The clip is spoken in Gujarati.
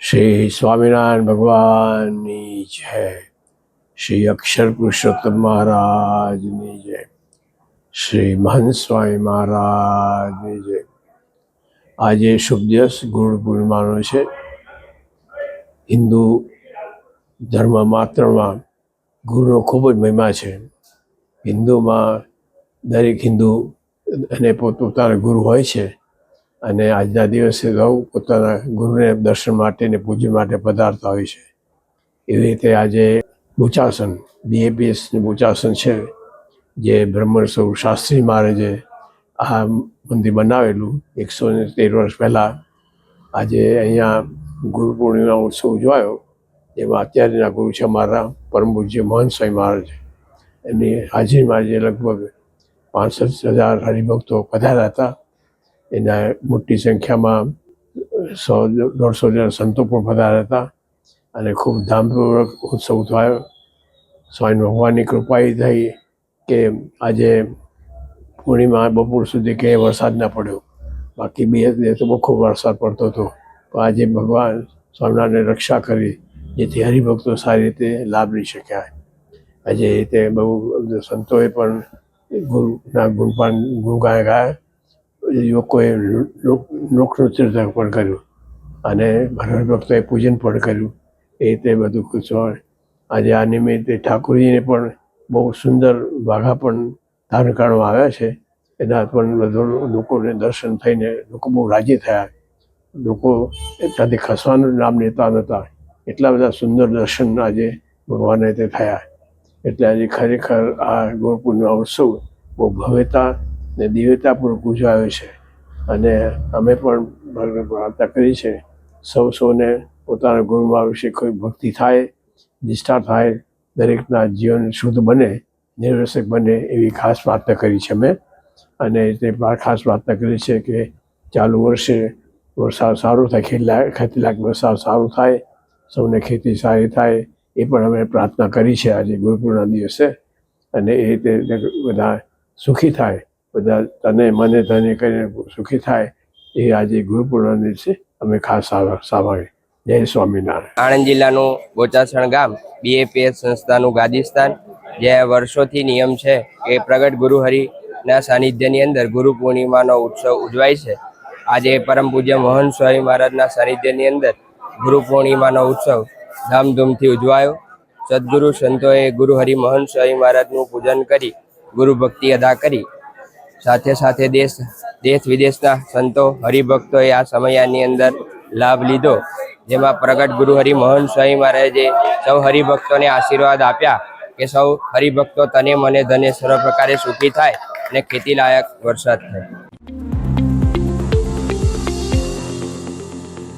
શ્રી સ્વામિનારાયણ ભગવાનની જય. શ્રી અક્ષર પુરુષોત્તમ મહારાજની જય. શ્રી મહંત સ્વામી મહારાજની જય. આજે શુભ દિવસ ગુરુ પૂર્ણિમાનો છે. હિન્દુ ધર્મ માત્રમાં ગુરુનો ખૂબ જ મહિમા છે. હિન્દુમાં દરેક હિન્દુ અને પોતપોતાના ગુરુ હોય છે. અને આજના દિવસે સૌ પોતાના ગુરુને દર્શન માટે ને પૂજન માટે પધારતા હોય છે. એવી રીતે આજે ભૂચાસન બીએપીએસનું ભૂચાસન છે, જે બ્રહ્મણ સ્વરૂપ શાસ્ત્રી મહારાજે આ મંદિર બનાવેલું એકસો ને તેર વર્ષ પહેલાં. આજે અહીંયા ગુરુ પૂર્ણિમા ઉત્સવ ઉજવાયો. એમાં અત્યારના ગુરુ છે અમારા પરમ પૂજ્ય મહંત સ્વામી મહારાજ. એમની હાજરીમાં આજે લગભગ પાંસઠ હજાર હરિભક્તો પધાર્યા હતા. એના મોટી સંખ્યામાં સો, દોઢસો જણા સંતો પણ પધાર્યા હતા અને ખૂબ ધામપૂર્વક ઉત્સવ થયો. સ્વામી ભગવાનની કૃપા એ થઈ કે આજે પૂર્ણિમા બપોર સુધી ક્યાંય વરસાદ ના પડ્યો. બાકી બે દિવસ તો બહુ ખૂબ વરસાદ પડતો હતો. પણ આજે ભગવાન સ્વામિનારાયણને રક્ષા કરી, જેથી હરિભક્તો સારી રીતે લાભ લઈ શક્યા. આજે રીતે બહુ સંતોએ પણ ગુરુના ગુણપાન ગુણગાન ગાયા. લોકોએ લોકનૃત્ય પણ કર્યું. અને હરિભક્તોએ પૂજન પણ કર્યું. એ રીતે બધું ખુશ હોય. આજે આ નિમિત્તે ઠાકોરજીને પણ બહુ સુંદર વાઘા પણ ધારણ કરવામાં આવ્યા છે. એના પણ બધો લોકોને દર્શન થઈને લોકો બહુ રાજી થયા. લોકો ત્યાંથી ખસવાનું નામ લેતા નહોતા. એટલા બધા સુંદર દર્શન આજે ભગવાને તે થયા. એટલે આજે ખરેખર આ ગુરુપૂર્ણિમા ઉત્સવ બહુ ભવ્યતા ને દિવ્યતાપૂર્વક ગુજાવે છે. અને અમે પણ ભગવાન પ્રાર્થના કરી છે. સૌ સૌને પોતાના ગુરુમાં વિશે કોઈ ભક્તિ થાય, નિષ્ઠા થાય, દરેકના જીવન શુદ્ધ બને નિર્વસક બને એવી ખાસ પ્રાર્થના કરી છે અમે. અને તે ખાસ પ્રાર્થના કરી છે કે ચાલુ વર્ષે વરસાદ સારો થાય, ખેતી ખેતી લાયક વરસાદ સારો થાય, સૌને ખેતી સારી થાય, એ પણ અમે પ્રાર્થના કરી છે આજે ગુરુપૂર્ણા દિવસે. અને એ રીતે બધા સુખી થાય બધા તને મને તને કરીને સુખી થાય એ આજે ગુરુપૂર્ણ દિવસે અમે ખાસ સાંભળીએ જય સ્વામિનારાયણ. આણંદ જિલ્લાનું ગોચાસણ ગામ બીએપીએસ સંસ્થાનું ગાદીસ્તાન જે વર્ષોથી નિયમ છે કે પ્રગટ ગુરુહરિના સાનિધ્યની અંદર ગુરુ પૂર્ણિમાનો ઉત્સવ ઉજવાય છે. આજે પરમ પૂજ્ય મોહન સ્વામી મહારાજના સાનિધ્યની અંદર ગુરુ પૂર્ણિમાનો ઉત્સવ ધામધૂમથી ઉજવાયો. સદગુરુ સંતોએ ગુરુ હરિ મોહન સ્વામી મહારાજનું પૂજન કરી ગુરુ ભક્તિ અદા કરી સાથે સાથે દેશ દેશ વિદેશના સંતો, હરિભક્તોએ આ સમયાની અંદર લાભ લીધો. જેમાં પ્રગટ ગુરુ હરિ મોહન સ્વામી મહારાજે સૌ હરિભક્તોને આશીર્વાદ આપ્યા કે સૌ હરિભક્તો તને મને ધને સર્વ પ્રકારે સુખી થાય અને ખેતીલાયક વરસાદ થાય.